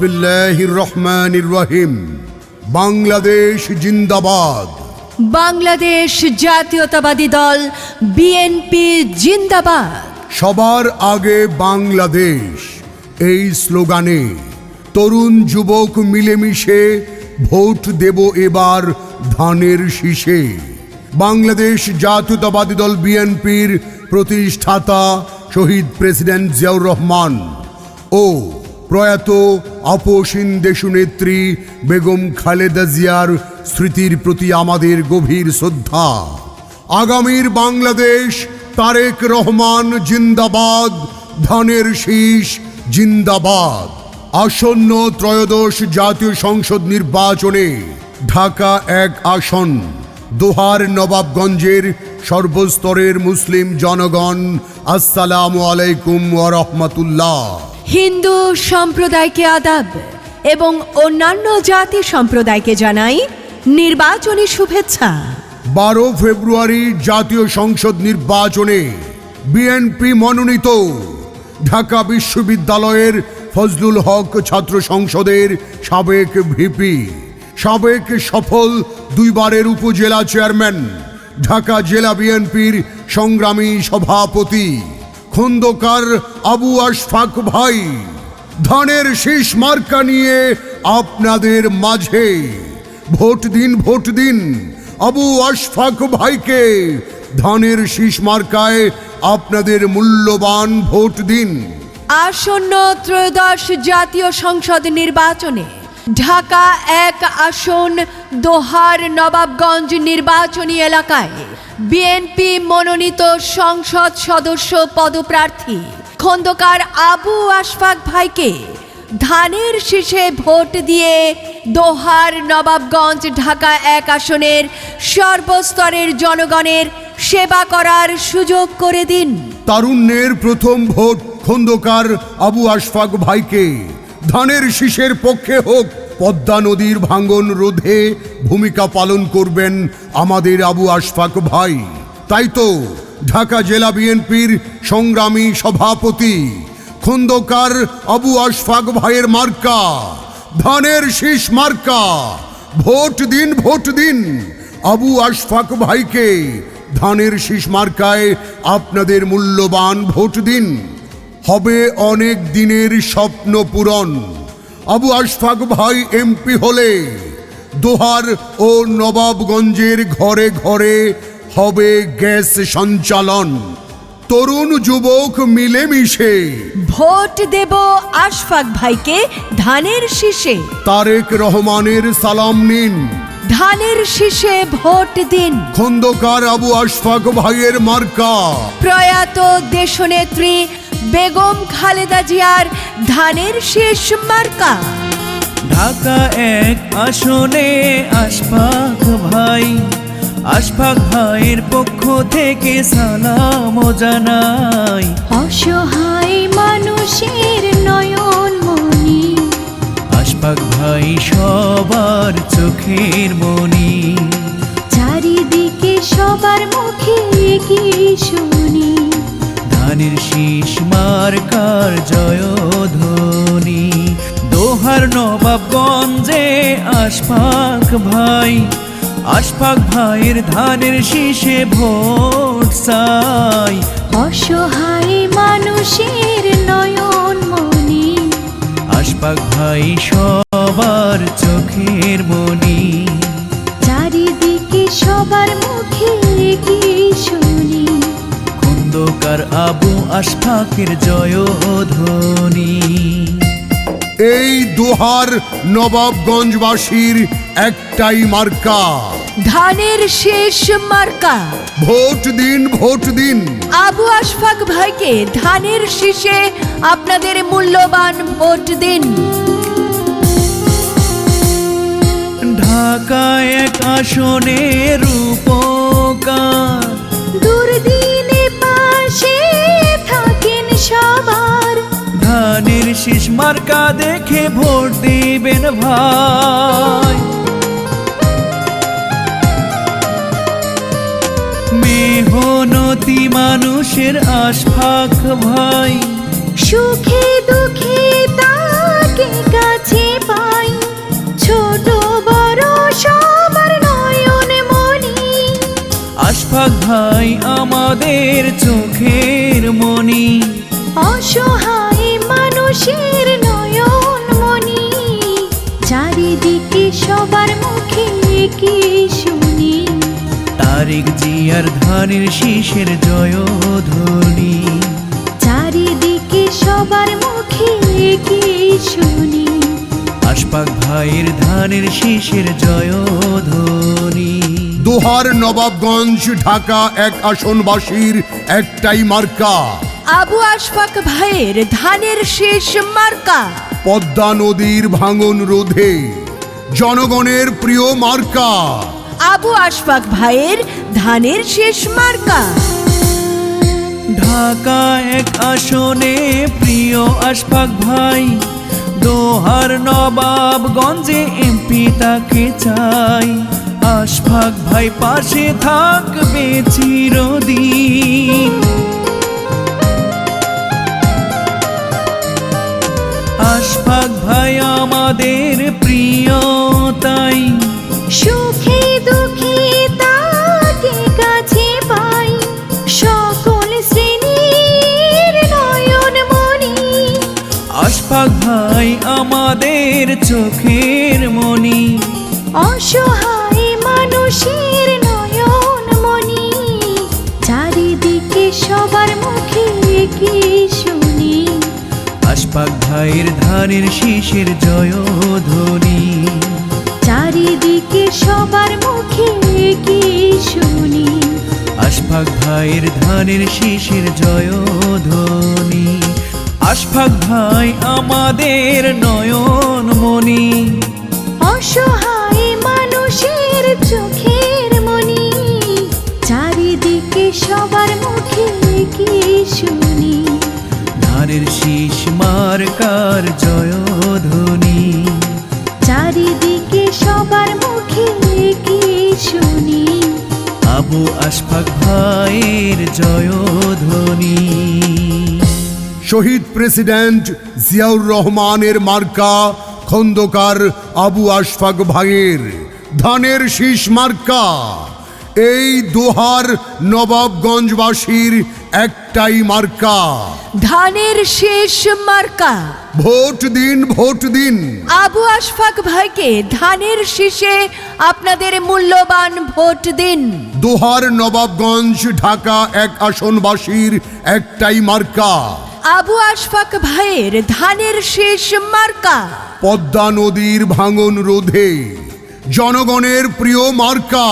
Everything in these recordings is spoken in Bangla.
বিসমিল্লাহির রহমানির রহিম বাংলাদেশ জিন্দাবাদ। বাংলাদেশ জাতীয়তাবাদী দল বিএনপি জিন্দাবাদ। সবার আগে বাংলাদেশ এই স্লোগানে তরুণ যুবক মিলেমিশে ভোট দেব এবার ধানের শীষে। বাংলাদেশ জাতীয়তাবাদী দল বিএনপির প্রতিষ্ঠাতা শহীদ প্রেসিডেন্ট জিয়াউর রহমান ও প্রয়াত আপসীন দেশনেত্রী বেগম খালেদা জিয়ার স্মৃতির প্রতি আমাদের গভীর শ্রদ্ধা। আগামীর বাংলাদেশ তারেক রহমান জিন্দাবাদ, ধানের শীষ জিন্দাবাদ। আসন্ন ত্রয়োদশ জাতীয় সংসদ নির্বাচনে ঢাকা এক আসন, দোহার নবাবগঞ্জের সর্বস্তরের মুসলিম জনগণ, আসসালামু আলাইকুম ওরহমতুল্লাহ হিন্দু সম্প্রদায়কে আদাব এবং অন্যান্য জাতি সম্প্রদায়কে জানাই নির্বাচনী শুভেচ্ছা। বারো ফেব্রুয়ারি জাতীয় সংসদ নির্বাচনে বিএনপি মনোনীত ঢাকা বিশ্ববিদ্যালয়ের ফজলুল হক ছাত্র সংসদের সাবেক ভিপি, সাবেক সফল দুইবারের উপজেলা চেয়ারম্যান, ঢাকা জেলা বিএনপির সংগ্রামী সভাপতি। খন্দকার আবু আশফাক ভাই, ধানের শীষ মার্কা নিয়ে আপনাদের মাঝে। ভোট দিন ভোট দিন, আবু আশফাক ভাইকে ধানের শীষ মার্কায় আপনাদের মূল্যবান ভোট দিন। আসন্ন ত্রয়োদশ জাতীয় সংসদ নির্বাচনে ঢাকা এক আসন দোহার নবাবগঞ্জ নির্বাচনী এলাকায় বিএনপি মনোনীত সংসদ সদস্য পদপ্রার্থী খন্দকার আবু আশফাক ভাইকে ধানের শীষে ভোট দিয়ে দোহার নবাবগঞ্জ ঢাকা এক আসনের সর্বস্তরের জনগণের সেবা করার সুযোগ করে দিন। তারুণ্যের প্রথম ভোট খন্দকার আবু আশফাক ভাইকে। ধানের শীষের পক্ষে হোক, পদ্মা নদীর ভাঙ্গন রোধে ভূমিকা পালন করবেন আমাদের আবু আশফাক ভাই। তাই তো ঢাকা জেলা বিএনপির সংগ্রামী সভাপতি, খন্দকার আবু আশফাক ভাইয়ের মার্কা, ধানের শীষ মার্কা, ভোট দিন ভোট দিন আবু আশফাক ভাইকে ধানের শীষ মার্কায় আপনাদের মূল্যবান ভোট দিন। হবে অনেক দিনের স্বপ্ন পূরণ। আবু আশফাক ভাই এমপি হলে দোহার ও নবাবগঞ্জের ঘরে ঘরে হবে গ্যাস সঞ্চালন। তরুণ যুবক মিলেমিশে। ভোট দেব আশফাক ভাইকে ধানের শীষে। তারেক রহমানের সালাম নিন। ধানের শীষে ভোট দিন। খন্দকার আবু আশফাক ভাইয়ের মার্কা। প্রয়াত দেশনেত্রী বেগম খালেদা জিয়ার ধানের শেষ মার্কা। ঢাকা এক আসনে আশফাক ভাই আশফাক ভাইয়ের পক্ষ থেকে সালাম জানাই। অসহায় মানুষের নয়ন মনি আশফাক ভাই সবার চোখের মনি চারিদিকে সবার মুখে কি শুনি। ধানের শীষ মার্কার জয়ধ্বনি। দোহার নবাবগঞ্জে আশফাক ভাই আশফাক ভাইয়ের ধানের শীষে ভোট চাই। অসহায় মানুষের নয়ন মনি। আশফাক ভাই সবার চোখের মনি। খন্দকার আবু আশফাকের জয়ধ্বনি। এই দোহার নবাবগঞ্জবাসীর একটাই মার্কা। ধানের শীষ মার্কা। ভোট দিন ভোট দিন। আবু আশফাক ভাইকে ধানের শীষে আপনাদের মূল্যবান ভোট দিন। ঢাকায় এক আসনের রূপকার। বিশেষ মার্কা দেখে ভোট দিবেন ভাই। মেহনতি মানুষের আশফাক ভাই। সুখে দুঃখে তাকে কাছে পাই। ছোট বড় সবার নয়ন মনি আশফাক ভাই আমাদের চোখের মনি অসহায় মানুষের নয়ন মনি চারিদিকে সবার মুখে কি শুনি। তারিক জিয়ার ধানের শীষের জয়ধ্বনি। চারিদিকে সবার মুখে কি শুনি। আশফাক ভাইয়ের ধানের শীষের জয়ধ্বনি। দোহার নবাবগঞ্জ ঢাকা এক আসনবাসীর একটাই মার্কা। আবু আশফাক ভাইয়ের ধানের শেষ মার্কা। পদ্মা নদীর ভাঙন রোধে জনগণের প্রিয় মার্কা। আবু আশফাক ভাইয়ের ধানের শেষ মার্কা। ঢাকা এক আসনে প্রিয় আশফাক ভাই দোহার নবাবগঞ্জে এমপি তাকে চাই। আশফাক ভাই পাশে থাকবে চিরদিন। আশফাক ভাই আমাদের প্রিয় তাই সুখে দুঃখে তাকে কাছে পাই। সকল শ্রেণির নয়ন মনি আশফাক ভাই আমাদের চোখের মনি অসহায় আশফাক ভাইয়ের ধানের শীষের জয়ধ্বনি। চারিদিকে সবার মুখে কি শুনি? আশফাক ভাইয়ের ধানের শীষের জয়ধ্বনি। আশফাক ভাই আমাদের নয়ন মনি অসহায় মানুষের চোখের মনি। চারিদিকে সবার মুখে কি শুনি? ধানের শীষ মার্কার জয়ধ্বনি। চারিদিকে সবার মুখে কি শুনি? আবু আশফাক ভাইয়ের জয়ধ্বনি। শহীদ প্রেসিডেন্ট জিয়াউর রহমানের মার্কা খন্দকার আবু আশফাক ভাইয়ের ধানের শীষ মার্কা। এই দোহার নবাবগঞ্জবাসীর একটাই মার্কা। ধানের শেষ মার্কা। ভোট দিন ভোট দিন। আবু আশফাক ভাইকে ধানের শীষে আপনাদের মূল্যবান ভোট দিন। দোহার নবাবগঞ্জ ঢাকা এক আসনবাসীর একটাই মার্কা। আবু আশফাক ভাইয়ের ধানের শেষ মার্কা। পদ্মা নদীর ভাঙন রোধে জনগণের প্রিয় মার্কা।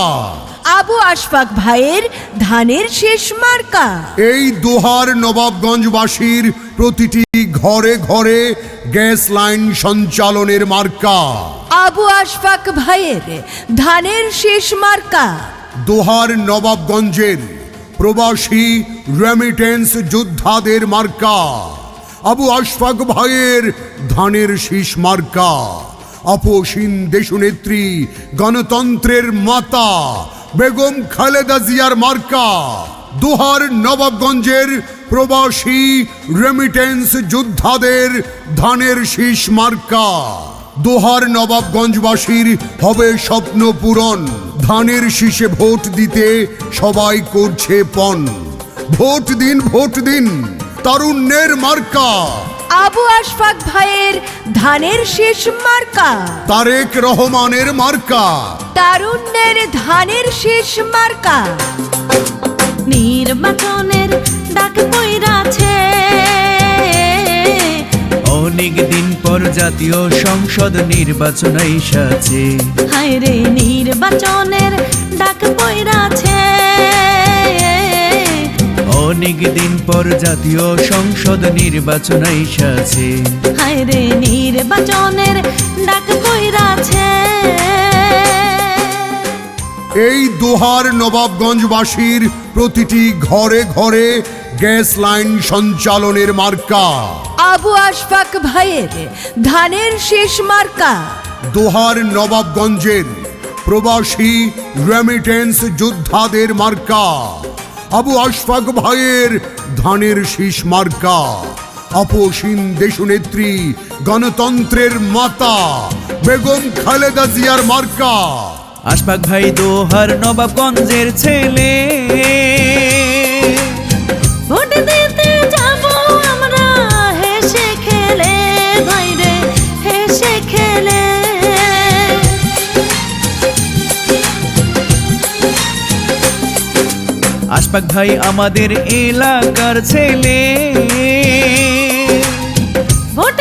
আবু আশফাক ভাইয়ের ধানের শেষ মার্কা। এই দোহার নবাবগঞ্জবাসীর প্রতিটি ঘরে ঘরে গ্যাস লাইন সঞ্চালনের মার্কা। আবু আশফাক ভাইয়ের ধানের শেষ মার্কা। দোহার নবাবগঞ্জের প্রবাসী রেমিটেন্স যোদ্ধাদের মার্কা। আবু আশফাক ভাইয়ের ধানের শীষ মার্কা। আপসীন দেশনেত্রী গণতন্ত্রের মাতা বেগম খালেদা জিয়ার মার্কা, দোহার নবাবগঞ্জের প্রবাসী রেমিটেন্স যোদ্ধাদের ধানের শীষ মার্কা। দোহার নবাবগঞ্জবাসীর হবে স্বপ্ন পূরণ। ধানের শীষে ভোট দিতে সবাই করছে পণ। ভোট দিন ভোট দিন, তারুণ্যের মার্কা। আবু আশফাক ভাইয়ের ধানের শেষ মার্কা। তারেক রহমানের মার্কা। তারুণ্যের ধানের শেষ মার্কা। নির্বাচনের ডাক পইরাছে। অনেক দিন পর জাতীয় সংসদ নির্বাচন এসেছে। হায় রে নির্বাচনের ডাক পইরাছে। অনেক দিন পর জাতীয় সংসদ নির্বাচন এসেছে হায় রে নির্বাচনের ডাক পইরাছে এই দোহার নবাবগঞ্জবাসীর প্রতিটি ঘরে ঘরে গ্যাস লাইন সঞ্চালনের মার্কা। আবু আশফাক ভাইয়ের ধানের শেষ মার্কা। দোহার নবাবগঞ্জের প্রবাসী রেমিটেন্স যোদ্ধাদের মার্কা। আবু আশফাক ভাইয়ের ধানের শীষ মার্কা। অপসীম দেশনেত্রী গণতন্ত্রের মাতা, বেগম খালেদা জিয়ার মার্কা। আশফাক ভাই দোহার নবাবগঞ্জের ছেলে। আশফাক ভাই আমাদের এলাকার ছেলে। ভোট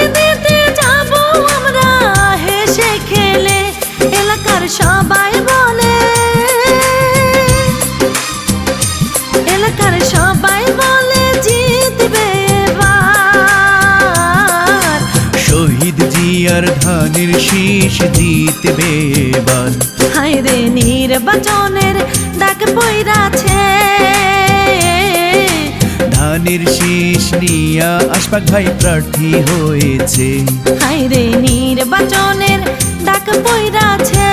ধানের শীষ জিতবে এবার হায়রে নির্বাচনের ডাক পইরাছে। ধানের শীষ নিয়া আশফাক ভাই প্রার্থী হয়েছে। হায়রে নির্বাচনের ডাক পইরাছে।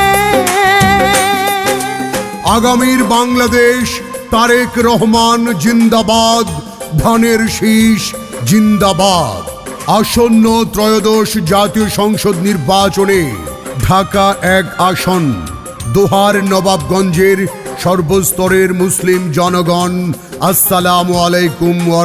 আগামীর বাংলাদেশ তারেক রহমান জিন্দাবাদ ধানের শীষ জিন্দাবাদ। আসন্ন ত্রয়োদশ জাতীয় সংসদ নির্বাচনে ঢাকা এক আসন, দোহার নবাবগঞ্জের সর্বস্তরের মুসলিম জনগণ, আসসালামু আলাইকুম ওয়া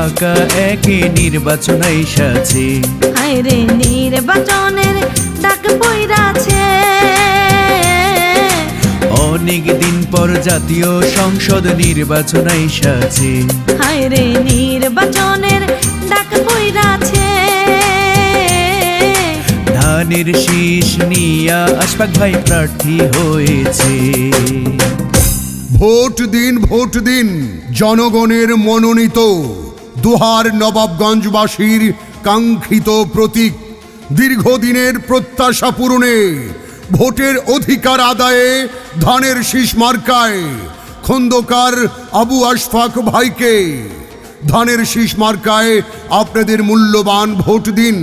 ঢাকা একে নির্বাচন এসেছে। হায়রে নির্বাচনের ডাক পইরাছে। অনেক দিন পর জাতীয় সংসদ নির্বাচন এসেছে। হায়রে নির্বাচনের ডাক পইরাছে। ধানের শীষ নিয়া আশফাক ভাই প্রার্থী হয়েছে। ভোট দিন ভোট দিন জনগণের মনোনীত। দুহার নবাবগঞ্জবাসীর কাঙ্ক্ষিত প্রতীক দীর্ঘদিনের প্রত্যাশা পূরণে ভোটের অধিকার আদায়ে ধানের শীষ মার্কায়। খন্দকার আবু আশফাক ভাইকে ধানের শীষ মার্কায় আপনাদের মূল্যবান ভোট দিন।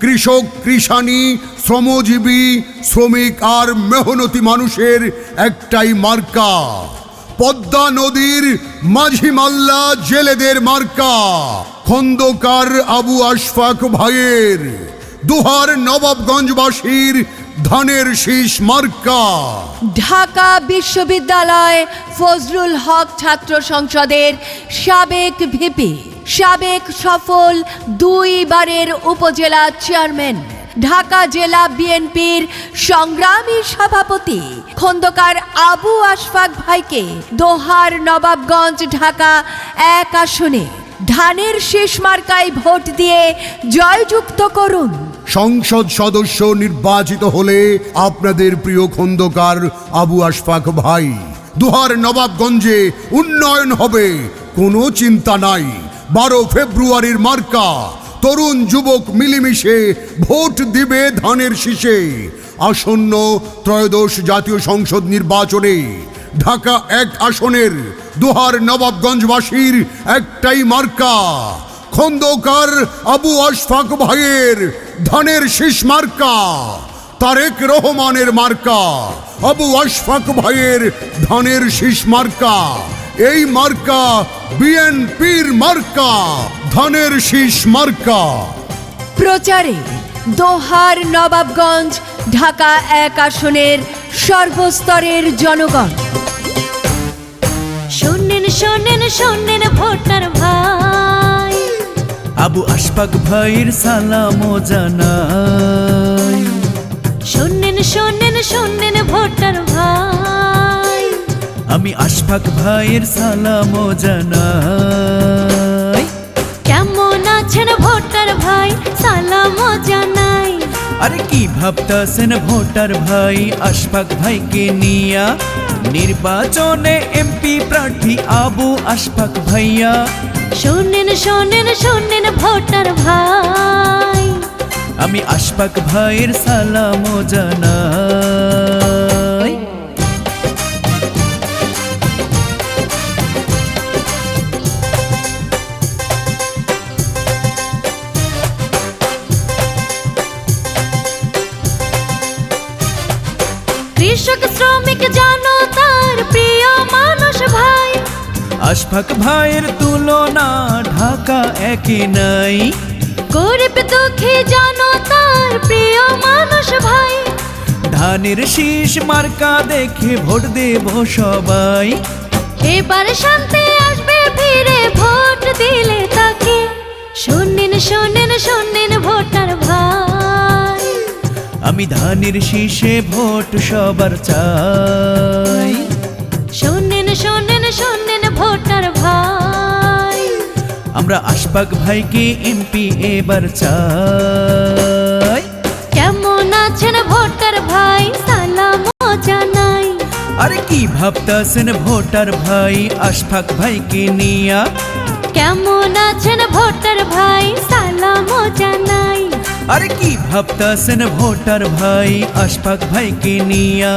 কৃষক কৃষানি শ্রমজীবী, শ্রমিক আর মেহনতি মানুষের একটাই মার্কা। পদ্মা নদীর মাঝি মাল্লা জেলেদের মার্কা, খন্দকার আবু আশফাক ভাইয়ের, দুহার নবাবগঞ্জবাসীর ধানের শীষ মার্কা। ঢাকা বিশ্ববিদ্যালয় ফজলুল হক ছাত্র সংসদের সাবেক ভিপি, সাবেক সফল দুইবারের উপজেলা চেয়ারম্যান। ঢাকা জেলা বিএনপির সংগ্রামী সভাপতি খন্দকার আবু আশফাক ভাইকে দোহার নবাবগঞ্জ ঢাকা এক আসনে ধানের শেষ মার্কায় ভোট দিয়ে জয়যুক্ত করুন। সংসদ সদস্য নির্বাচিত হলে আপনাদের প্রিয় খন্দকার আবু আশফাক ভাই, দুহার নবাবগঞ্জে উন্নয়ন হবে, কোনো চিন্তা নাই। বারো ফেব্রুয়ারির মার্কা তরুণ যুবক মিলেমিশে ভোট দিবে ধানের শীষে। আসন্ন ত্রয়োদশ জাতীয় সংসদ নির্বাচনে ঢাকা এক আসনের দুহার নবাবগঞ্জবাসীর একটাই মার্কা। খন্দকার আবু আশফাক ভাইয়ের ধানের শীষ মার্কা, তারেক রহমানের মার্কা, আবু আশফাক ভাইয়ের ধানের শীষ মার্কা। এই মার্কা বিএনপির মার্কা। ধানের শীষ মার্কা। প্রচারে দোহার নবাবগঞ্জ ঢাকা এক আসনের সর্বস্তরের জনগণ। শোনেন শোনেন শোনেন ভোটার ভাই। আবু আশফাক ভাইয়ের সালাম জানাই। শোনেন শোনেন শোনেন ভোটার ভাই। আমি আশফাক ভাইয়ের সালাম জানাই। আছেন ভোটার ভাই সালাম জানাই। আরে কি ভাবতাছেন ভোটার ভাই আশফাক ভাইকে নিয়া? নির্বাচনে এমপি প্রার্থী আবু আশফাক ভাইয়া। শোনেন শোনেন শোনেন ভোটার ভাই। আমি আশফাক ভাইয়ের সালাম জানাই। আশফাক ভাইয়ের তুলনা ঢাকা একে নাই। গরিব দুঃখী জানো তার প্রিয় মানুষ ভাই। ধানের শীষ মার্কা দেখে ভোট দেব সবাই। এবার শান্তি আসবে ফিরে ভোট দিলে তাকে। শোনেন শোনেন শোনেন ভোটার ভাই। আমি ধানের শীষে ভোট সবার চাই। আমরা আশফাক ভাইকে এমপি এবার চাই। কেমন আছেন ভোটার ভাই? সালাম জানাই। আরে কি ভাবতাছেন ভোটার ভাই আশফাক ভাইকে নিয়া? কেমন আছেন ভোটার ভাই? সালাম জানাই। আরে কি ভাবতাছেন ভোটার ভাই আশফাক ভাইকে নিয়া?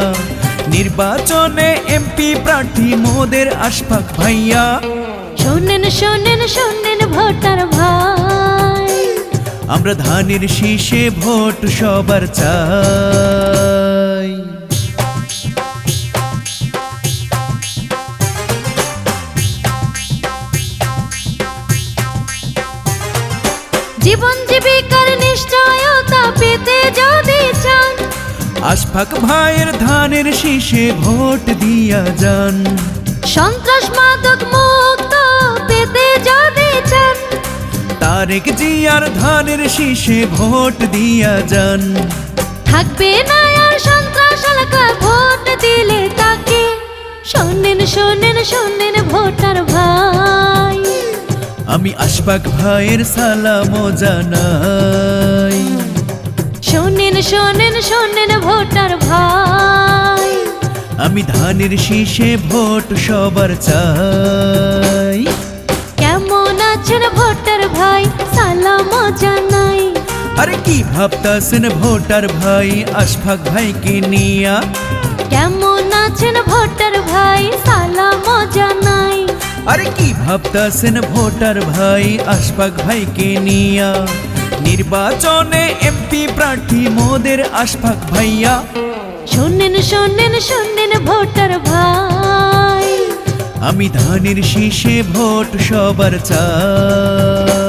নির্বাচনে এমপি প্রার্থী মোদের আশফাক ভাইয়া। শোনেন শোনেন শোনেন ভোটার ভাই। আমরা ধানের শীষে ভোট সবার চাই। জীবন জীবিকার নিশ্চয়তা পেতে যদি চান। আশফাক ভাইয়ের ধানের শীষে ভোট দিয়া যান। সন্ত্রাস মাদক মুক্ত পেতে যদি চান তারেক জিয়ার ধানের শীষে ভোট দিয়া যান। থাকবে না আর সন্ত্রাস ভোট দিলে তাকে। শোনেন শোনেন শোনেন ভোটার ভাই। আমি আশফাক ভাইয়ের সালাম জানাই। শোনেন শোনেন শোনেন ভোটার ভাই। আমি ধানের শীষে ভোট সবার চাই। আছেন ভোটার ভাই সালাম জানাই। আরে কি ভাবতাছেন ভোটার ভাই আশফাক ভাইকে নিয়া? কেমন আছেন ভোটার ভাই সালাম জানাই। আরে কি ভাবতাছেন ভোটার ভাই আশফাক ভাইকে নিয়া? নির্বাচনে এমপি প্রার্থী মোদের আশফাক ভাইয়া। শোনেন শোনেন শোনেন ভোটার ভাই। আমি ধানের শীষে ভোট সবার চাই।